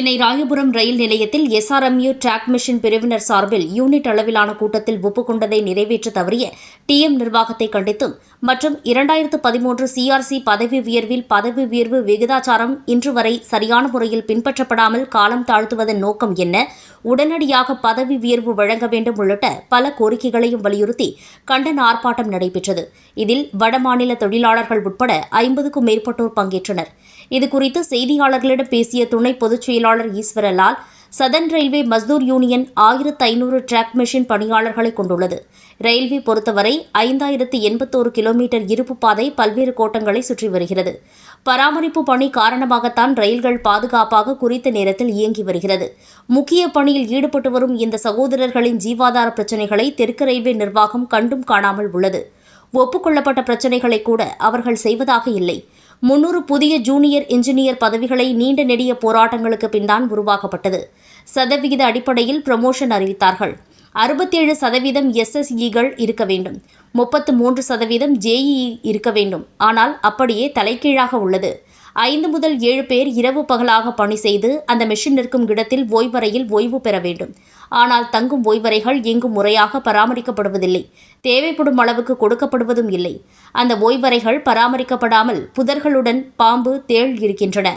சென்னை ராயபுரம் ரயில் நிலையத்தில் SRMU track mission பிரிவினர் சார்பில் யூனிட் அளவிலான கூட்டத்தில் ஒப்புக்கொண்டதை நிறைவேற்ற தவறிய டிஎம் நிர்வாகத்தை கண்டித்தும் மற்றும் இரண்டாயிரத்து பதிமூன்று சிஆர்சி பதவி உயர்வில் பதவி உயர்வு விகிதாச்சாரம் இன்று வரை சரியான முறையில் பின்பற்றப்படாமல் காலம் தாழ்த்துவதன் நோக்கம் என்ன? உடனடியாக பதவி உயர்வு வழங்க வேண்டும் உள்ளிட்ட பல கோரிக்கைகளையும் வலியுறுத்தி கண்டன ஆர்ப்பாட்டம் நடைபெற்றது. இதில் வடமாநில தொழிலாளர்கள் உட்பட ஐம்பதுக்கும் மேற்பட்டோர் பங்கேற்றனர். இதுகுறித்து செய்தியாளர்களிடம் பேசிய துணை பொதுச் செயலாளர் Eswaralal Southern Railway Mazdoor Union ஆயிரத்து ஐநூறு டிராக் மெஷின் பணியாளர்களை கொண்டுள்ளது. ரயில்வே பொறுத்தவரை ஐந்தாயிரத்து எண்பத்தோரு கிலோமீட்டர் இருப்பு பாதை பல்வேறு கோட்டங்களை சுற்றி வருகிறது. பராமரிப்பு பணி காரணமாகத்தான் ரயில்கள் பாதுகாப்பாக குறித்த நேரத்தில் இயங்கி வருகிறது. முக்கிய பணியில் ஈடுபட்டு வரும் இந்த சகோதரர்களின் ஜீவாதார பிரச்சினைகளை தெற்கு ரயில்வே நிர்வாகம் கண்டும் காணாமல் உள்ளது. ஒப்புக்கொள்ளப்பட்ட பிரச்சினைகளை கூட அவர்கள் செய்வதாக இல்லை. முன்னூறு புதிய ஜூனியர் இன்ஜினியர் பதவிகளை நீண்ட நெடிய போராட்டங்களுக்கு பின்தான் உருவாக்கப்பட்டது. சதவிகித அடிப்படையில் ப்ரமோஷன் அறிவித்தார்கள். அறுபத்தேழு சதவீதம் எஸ்எஸ்இகள் இருக்க வேண்டும். முப்பத்து மூன்று சதவீதம் ஜேஇஇ இருக்க வேண்டும். ஆனால் அப்படியே தலைகீழாக உள்ளது. ஐந்து முதல் ஏழு பேர் இரவு பகலாக பணி செய்து அந்த மெஷின் நிற்கும் இடத்தில் ஓய்வறையில் ஓய்வு பெற வேண்டும். ஆனால் தங்கும் ஓய்வறைகள் எங்கும் முறையாக பராமரிக்கப்படுவதில்லை. தேவைப்படும் அளவுக்கு கொடுக்கப்படுவதும் இல்லை. அந்த ஓய்வறைகள் பராமரிக்கப்படாமல் புதர்களுடன் பாம்பு தேள் இருக்கின்றன.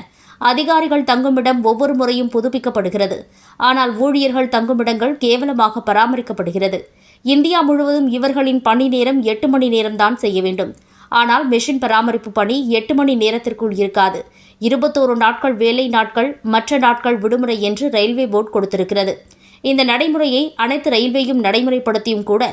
அதிகாரிகள் தங்குமிடம் ஒவ்வொரு முறையும் புதுப்பிக்கப்படுகிறது. ஆனால் ஊழியர்கள் தங்குமிடங்கள் கேவலமாக பராமரிக்கப்படுகிறது. இந்தியா முழுவதும் இவர்களின் பணி நேரம் எட்டு மணி நேரம்தான் செய்ய வேண்டும். ஆனால் மெஷின் பராமரிப்பு பணி எட்டு மணி நேரத்திற்குள் இருக்காது. இருபத்தோரு நாட்கள் வேலை நாட்கள் மற்ற நாட்கள் விடுமுறை என்று ரயில்வே போர்டு கொடுத்திருக்கிறது. இந்த நடைமுறையை அனைத்து ரயில்வேயும் நடைமுறைப்படுத்தியும் கூட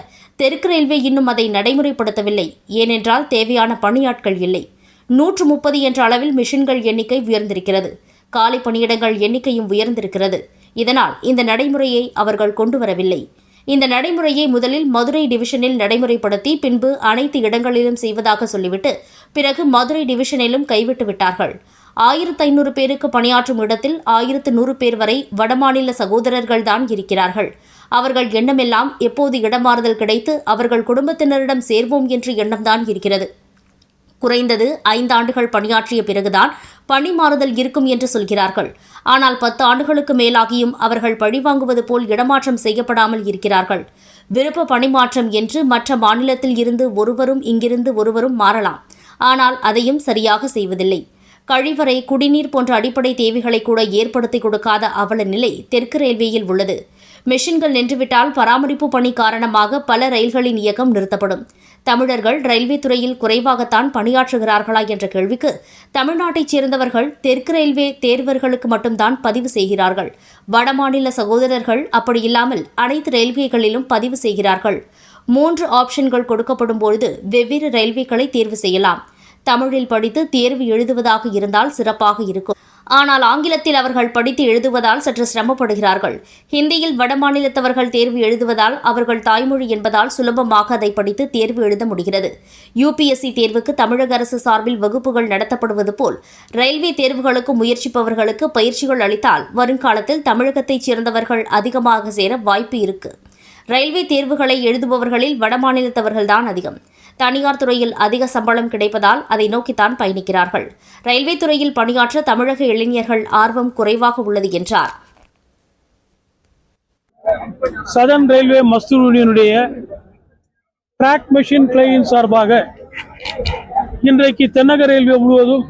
தெற்கு ரயில்வே இன்னும் அதை நடைமுறைப்படுத்தவில்லை. ஏனென்றால் தேவையான பணியாட்கள் இல்லை. நூற்று முப்பது என்ற அளவில் மிஷின்கள் எண்ணிக்கை உயர்ந்திருக்கிறது. காலி பணியிடங்கள் எண்ணிக்கையும் உயர்ந்திருக்கிறது. இதனால் இந்த நடைமுறையை அவர்கள் கொண்டு வரவில்லை இந்த நடைமுறையை முதலில் மதுரை டிவிஷனில் நடைமுறைப்படுத்தி பின்பு அனைத்து இடங்களிலும் செய்வதாக சொல்லிவிட்டு பிறகு மதுரை டிவிஷனிலும் கைவிட்டு விட்டார்கள். ஆயிரத்து ஐநூறு பேருக்கு பணியாற்றும் இடத்தில் ஆயிரத்து நூறு பேர் வரை வடமாநில சகோதரர்கள் தான் இருக்கிறார்கள். அவர்கள் எண்ணமெல்லாம் எப்போது இடமாறுதல் கிடைத்து அவர்கள் குடும்பத்தினரிடம் சேர்வோம் என்ற எண்ணம்தான் இருக்கிறது. குறைந்தது ஐந்தாண்டுகள் பணியாற்றிய பிறகுதான் பணி மாறுதல் இருக்கும் என்று சொல்கிறார்கள். ஆனால் பத்து ஆண்டுகளுக்கு மேலாகியும் அவர்கள் பழிவாங்குவது போல் இடமாற்றம் செய்யப்படாமல் இருக்கிறார்கள். விருப்ப பணிமாற்றம் என்று மற்ற மாநிலத்தில் இருந்து ஒருவரும் இங்கிருந்து ஒருவரும் மாறலாம். ஆனால் அதையும் சரியாக செய்வதில்லை. கழிவறை குடிநீர் போன்ற அடிப்படை தேவைகளை கூட ஏற்படுத்தி கொடுக்காத அவல நிலை தெற்கு ரயில்வேயில் உள்ளது. மெஷின்கள் நின்றுவிட்டால் பராமரிப்பு பணி காரணமாக பல ரயில்களின் இயக்கம் நிறுத்தப்படும். தமிழர்கள் ரயில்வே துறையில் குறைவாகத்தான் பணியாற்றுகிறார்களா என்ற கேள்விக்கு தமிழ்நாட்டைச் சேர்ந்தவர்கள் தெற்கு ரயில்வே தேர்வர்களுக்கு மட்டும்தான் பதிவு செய்கிறார்கள். வடமாநில சகோதரர்கள் அப்படி இல்லாமல் அனைத்து ரயில்வேகளிலும் பதிவு செய்கிறார்கள். மூன்று ஆப்ஷன்கள் கொடுக்கப்படும் பொழுது வெவ்வேறு ரயில்வேக்களை தேர்வு செய்யலாம். தமிழில் படித்து தேர்வு எழுதுவதாக இருந்தால் சிறப்பாக இருக்கும். ஆனால் ஆங்கிலத்தில் அவர்கள் படித்து எழுதுவதால் சற்று சிரமப்படுகிறார்கள். ஹிந்தியில் வடமாநிலத்தவர்கள் தேர்வு எழுதுவதால் அவர்கள் தாய்மொழி என்பதால் சுலபமாக அதை படித்து தேர்வு எழுத முடிகிறது. யுபிஎஸ்சி தேர்வுக்கு தமிழக அரசு சார்பில் வகுப்புகள் நடத்தப்படுவது போல் ரயில்வே தேர்வுகளுக்கு முயற்சிப்பவர்களுக்கு பயிற்சிகள் அளித்தால் வருங்காலத்தில் தமிழகத்தைச் சேர்ந்தவர்கள் அதிகமாக சேர வாய்ப்பு இருக்குது ரயில்வே தேர்வுகளை எழுதுபவர்களில் வடமாநிலத்தவர்கள்தான் அதிகம். தனியார் துறையில் அதிக சம்பளம் கிடைப்பதால் அதை நோக்கித்தான் பயணிக்கிறார்கள். ரயில்வே துறையில் பணியாற்ற தமிழக இளைஞர்கள் ஆர்வம் குறைவாக உள்ளது என்றார். சதன் ரயில்வே மஸ்தூர் யூனியனுடைய டிராக் மெஷின் கிளையின் சார்பாக இன்றைக்கு தென்னக ரயில்வே முழுவதும்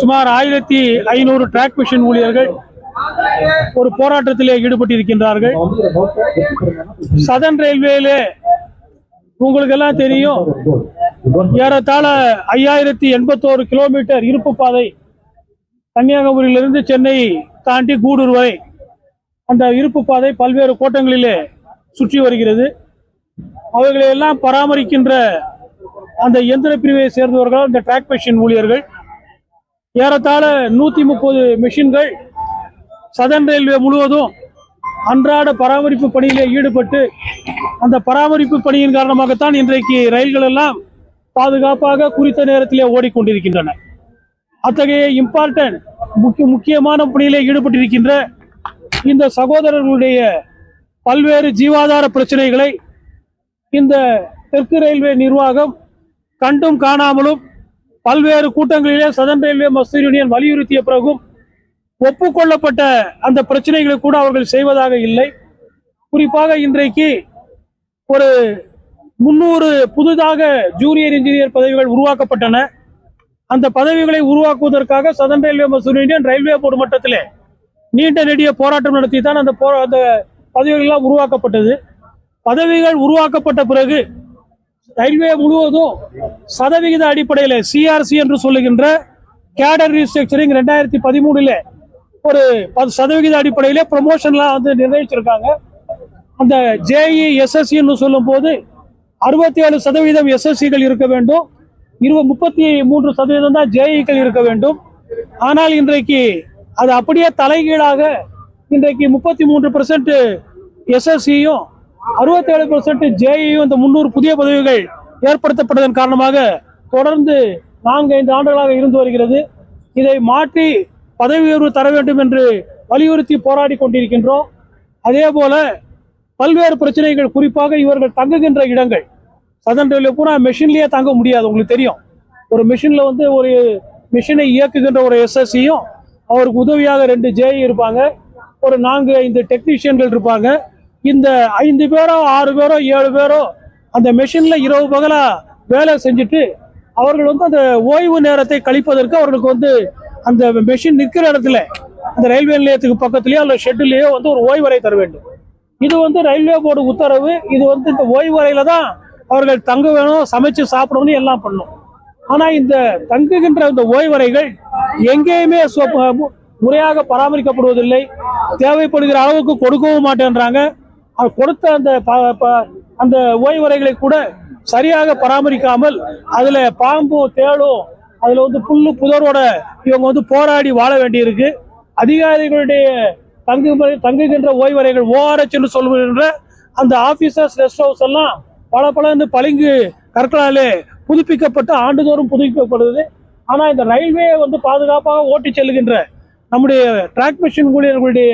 சுமார் ஆயிரத்தி ஐநூறு டிராக் மெஷின் ஊழியர்கள் ஒரு போராட்டத்திலே ஈடுபட்டிருக்கின்றார்கள். சதன் ரயில்வேயிலே உங்களுக்கு எல்லாம் தெரியும். ஏறத்தாழ ஐயாயிரத்தி எண்பத்தோரு கிலோமீட்டர் இருப்பு பாதை கன்னியாகுமரியிலிருந்து சென்னை தாண்டி கூடூர் வரை அந்த இருப்பு பாதை பல்வேறு கோட்டங்களிலே சுற்றி வருகிறது. அவர்களை எல்லாம் பராமரிக்கின்ற அந்த எந்திர பிரிவை சேர்ந்தவர்கள் அந்த டிராக் மெஷின் ஊழியர்கள் ஏறத்தாழ நூற்றி முப்பது மெஷின்கள் சதன் ரயில்வே முழுவதும் அன்றாட பராமரிப்பு பணியிலே ஈடுபட்டு அந்த பராமரிப்பு பணியின் காரணமாகத்தான் இன்றைக்கு ரயில்கள் எல்லாம் பாதுகாப்பாக குறித்த நேரத்திலே ஓடிக்கொண்டிருக்கின்றன. அத்தகைய இம்பார்ட்டன்ட் முக்கிய முக்கியமான பணியிலே ஈடுபட்டிருக்கின்ற இந்த சகோதரர்களுடைய பல்வேறு ஜீவாதார பிரச்சனைகளை இந்த தெற்கு ரயில்வே நிர்வாகம் கண்டும் காணாமலும் பல்வேறு கூட்டங்களிலே சதன் ரயில்வே மஸ்தூர் யூனியன் வலியுறுத்திய பிறகும் ஒப்புக்கொள்ளப்பட்ட அந்த பிரச்சனைகளை கூட அவர்கள் செய்வதாக இல்லை. குறிப்பாக இன்றைக்கு ஒரு முன்னூறு புதிதாக ஜூனியர் இன்ஜினியர் பதவிகள் உருவாக்கப்பட்டன. அந்த பதவிகளை உருவாக்குவதற்காக Southern Railway Mazdoor Indian Railway Board மட்டத்திலே நீண்ட நெடிய போராட்டம் நடத்தி தான் அந்த போ அந்த பதவிகள்லாம் உருவாக்கப்பட்டது. பதவிகள் உருவாக்கப்பட்ட பிறகு ரயில்வே முழுவதும் சதவிகித அடிப்படையில் சிஆர்சி என்று சொல்லுகின்ற கேடர் ரீஸ்ட்ரக்சரிங் ரெண்டாயிரத்தி பதிமூணுல ஒரு பத்து சதவிகித அடிப்படையிலே ப்ரொமோஷன்லாம் வந்து நிர்ணயிச்சிருக்காங்க. அந்த ஜேஇ எஸ்எஸ்சின்னு சொல்லும் போது அறுபத்தி ஏழு சதவீதம் எஸ்எஸ்சிகள் இருக்க வேண்டும். இருபது முப்பத்தி மூன்று சதவீதம் தான் ஜேஇக்கள் இருக்க வேண்டும். ஆனால் இன்றைக்கு அது அப்படியே தலைகீழாக இன்றைக்கு முப்பத்தி மூன்று பர்சன்ட் எஸ்எஸ்சியும் அறுபத்தேழு பர்சன்ட் ஜேஇயும் இந்த முன்னூறு புதிய பதவிகள் ஏற்படுத்தப்பட்டதன் காரணமாக தொடர்ந்து நான்கு ஐந்து ஆண்டுகளாக இருந்து வருகிறது. இதை மாற்றி பதவி உயர்வு தர வேண்டும் என்று வலியுறுத்தி போராடி கொண்டிருக்கின்றோம். அதே போல பல்வேறு பிரச்சனைகள் குறிப்பாக இவர்கள் தங்குகின்ற இடங்கள். சதன் ரயில்வே பூரா மெஷின்லேயே தங்க முடியாது உங்களுக்கு தெரியும். ஒரு மிஷினில் வந்து ஒரு மிஷினை இயக்குகின்ற ஒரு எஸ்எஸ்சியும் அவருக்கு உதவியாக ரெண்டு ஜேஇ இருப்பாங்க. ஒரு நான்கு ஐந்து டெக்னீஷியன்கள் இருப்பாங்க. இந்த ஐந்து பேரோ ஆறு பேரோ ஏழு பேரோ அந்த மெஷினில் இரவு பகலாக வேலை செஞ்சுட்டு அவர்கள் வந்து அந்த ஓய்வு நேரத்தை கழிப்பதற்கு அவர்களுக்கு வந்து அந்த மெஷின் நிற்கிற இடத்துல அந்த ரயில்வே நிலையத்துக்கு பக்கத்துலேயோ அல்ல ஷெட்டுலேயோ வந்து ஒரு ஓய்வறை தர வேண்டும். இது வந்து ரயில்வே போர்டு உத்தரவு. இது வந்து இந்த ஓய்வறையில தான் அவர்கள் தங்க வேணும் சமைச்சு சாப்பிடணும் எல்லாம் பண்ணும். ஆனால் இந்த தங்குகின்ற இந்த ஓய்வறைகள் எங்கேயுமே முறையாக பராமரிக்கப்படுவதில்லை. தேவைப்படுகிற அளவுக்கு கொடுக்கவும் மாட்டேன்றாங்க. அது கொடுத்த அந்த ப- ப- அந்த ஓய்வறைகளை கூட சரியாக பராமரிக்காமல் அதில் பாம்பும் தேளும் அதில் வந்து புல்லு புதரோட இவங்க வந்து போராடி வாழ வேண்டியிருக்கு. அதிகாரிகளுடைய தங்கு தங்குகின்ற ஓய்வறைகள் ஓஆர்எச் என்று சொல்லுகின்ற அந்த ஆஃபீஸர்ஸ் ரெஸ்ட் ஹவுஸ் எல்லாம் பல பலன்னு பளிங்கு கற்களாலே புதுப்பிக்கப்பட்டு ஆண்டுதோறும் புதுப்பிக்கப்படுது. ஆனால் இந்த ரயில்வே வந்து பாதுகாப்பாக ஓட்டி செல்லுகின்ற நம்முடைய டிராக் மிஷின் ஊழியர்களுடைய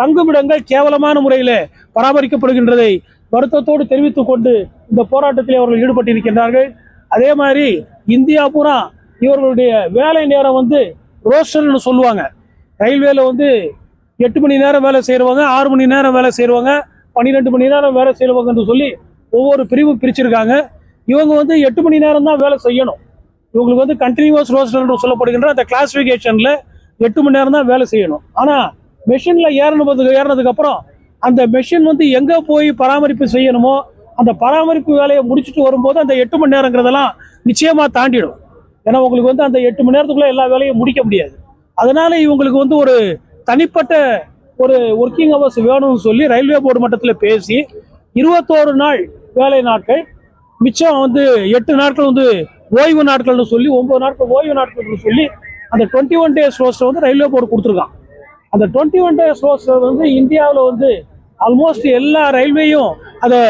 தங்குமிடங்கள் கேவலமான முறையில் பராமரிக்கப்படுகின்றதை வருத்தத்தோடு தெரிவித்துக் கொண்டு இந்த போராட்டத்தில் அவர்கள் ஈடுபட்டிருக்கின்றார்கள். அதே மாதிரி இந்தியா பூரா இவர்களுடைய வேலை நேரம் வந்து ரோஸ்டர்னு சொல்லுவாங்க. ரயில்வேல வந்து எட்டு மணி நேரம் வேலை செய்கிறவங்க ஆறு மணி நேரம் வேலை செய்கிறவங்க பன்னிரெண்டு மணி நேரம் வேலை செய்கிறவங்கன்னு சொல்லி ஒவ்வொரு பிரிவு பிரிச்சிருக்காங்க. இவங்க வந்து எட்டு மணி நேரம் தான் வேலை செய்யணும். இவங்களுக்கு வந்து கண்டினியூஸ் ரோஸ்டர்னு சொல்லப்படுகின்ற அந்த கிளாசிஃபிகேஷனில் எட்டு மணி நேரம் தான் வேலை செய்யணும். ஆனால் மெஷினில் ஏறினதுக்கு ஏறினதுக்கு அப்புறம் அந்த மெஷின் வந்து எங்கே போய் பராமரிப்பு செய்யணுமோ அந்த பராமரிப்பு வேலையை முடிச்சுட்டு வரும்போது அந்த எட்டு மணி நேரங்கிறதெல்லாம் நிச்சயமாக தாண்டிடும். ஏன்னா உங்களுக்கு வந்து அந்த எட்டு மணி நேரத்துக்குள்ளே எல்லா வேலையும் முடிக்க முடியாது. அதனால இவங்களுக்கு வந்து ஒரு தனிப்பட்ட ஒரு ஒர்க்கிங் ஹவர்ஸ் வேணும்னு சொல்லி ரயில்வே போர்டு மட்டத்தில் பேசி இருபத்தோரு நாள் வேலை நாட்கள் மிச்சம் வந்து எட்டு நாட்கள் வந்து ஓய்வு நாட்கள்னு சொல்லி ஒன்பது நாட்கள் ஓய்வு நாட்கள்னு சொல்லி அந்த டுவெண்ட்டி ஒன் டேஸ் ரோஸ்டர் வந்து ரயில்வே போர்டு கொடுத்துருக்கான். அந்த டுவெண்ட்டி ஒன் டேஸ் ரோஸ்டர் வந்து இந்தியாவில் வந்து ஆல்மோஸ்ட் எல்லா ரயில்வேயும் அதை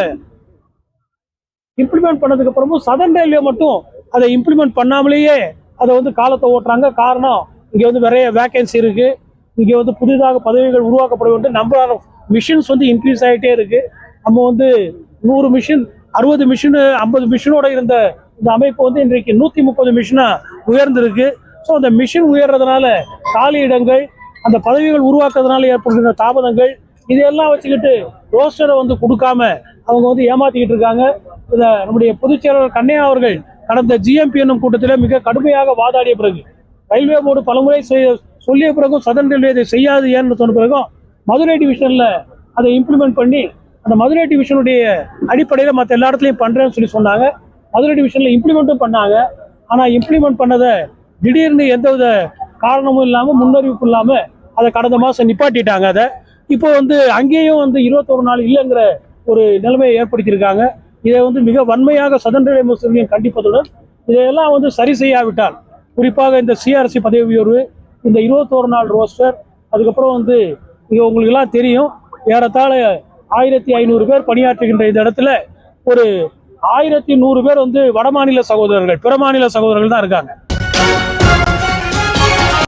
இம்ப்ளிமெண்ட் பண்ணதுக்கு அப்புறமும் சதன் ரயில்வே மட்டும் அதை இம்ப்ளிமெண்ட் பண்ணாமலேயே அதை வந்து காலத்தை ஓட்டுறாங்க. காரணம் இங்கே வந்து நிறைய வேக்கன்சி இருக்குது இங்கே வந்து புதிதாக பதவிகள் உருவாக்கப்பட வேண்டும். நம்பர் ஆஃப் மிஷின்ஸ் வந்து இன்க்ரீஸ் ஆகிட்டே இருக்குது நம்ம வந்து நூறு மிஷின் அறுபது மிஷின் ஐம்பது மிஷினோட இருந்த இந்த அமைப்பு வந்து இன்றைக்கு நூற்றி முப்பது மிஷினாக உயர்ந்திருக்கு. ஸோ அந்த மிஷின் உயர்றதுனால காலி இடங்கள் அந்த பதவிகள் உருவாக்குறதுனால ஏற்படுகின்ற தாமதங்கள் இதையெல்லாம் வச்சுக்கிட்டு ரோஸ்டரை வந்து கொடுக்காம அவங்க வந்து ஏமாத்திக்கிட்டு இருக்காங்க. இதை நம்முடைய பொதுச் செயலாளர் கண்ணையா அவர்கள் கடந்த ஜிஎம்பி என்னும் கூட்டத்தில் மிக கடுமையாக வாதாடிய பிறகு ரயில்வே போர்டு பலமுறை செய்ய- சொல்லிய பிறகும் சதன் ரயில்வே இதை செய்யாது ஏன்னு சொன்ன பிறகும் மதுரை டிவிஷனில் அதை இம்ப்ளிமெண்ட் பண்ணி அந்த மதுரை டிவிஷனுடைய அடிப்படையில் மற்ற எல்லா இடத்துலையும் பண்ணுறேன்னு சொல்லி சொன்னாங்க. மதுரை டிவிஷனில் இம்ப்ளிமெண்ட்டும் பண்ணாங்க. ஆனால் இம்ப்ளிமெண்ட் பண்ணதை திடீர்னு எந்தவித காரணமும் இல்லாமல் முன்னறிவிப்பு இல்லாமல் அதை கடந்த மாதம் நிப்பாட்டிட்டாங்க அதை. இப்போ வந்து அங்கேயும் வந்து இருபத்தொரு நாள் இல்லைங்கிற ஒரு நிலைமையை ஏற்படுத்தியிருக்காங்க. இதை வந்து மிக வன்மையாக சதந்திர முஸ்லிம்கள் கண்டிப்பதுடன் இதையெல்லாம் வந்து சரி செய்யாவிட்டால் குறிப்பாக இந்த சிஆர்சி பதவி உயர்வு இந்த இருபத்தோரு நாள் ரோஸ்டர் அதுக்கப்புறம் வந்து இங்கே உங்களுக்கு எல்லாம் தெரியும் ஏறத்தாழ ஆயிரத்தி ஐநூறு பேர் பணியாற்றுகின்ற இந்த இடத்துல ஒரு ஆயிரத்தி நூறு பேர் வந்து வடமாநில சகோதரர்கள் பிற மாநில சகோதரர்கள் தான் இருக்காங்க.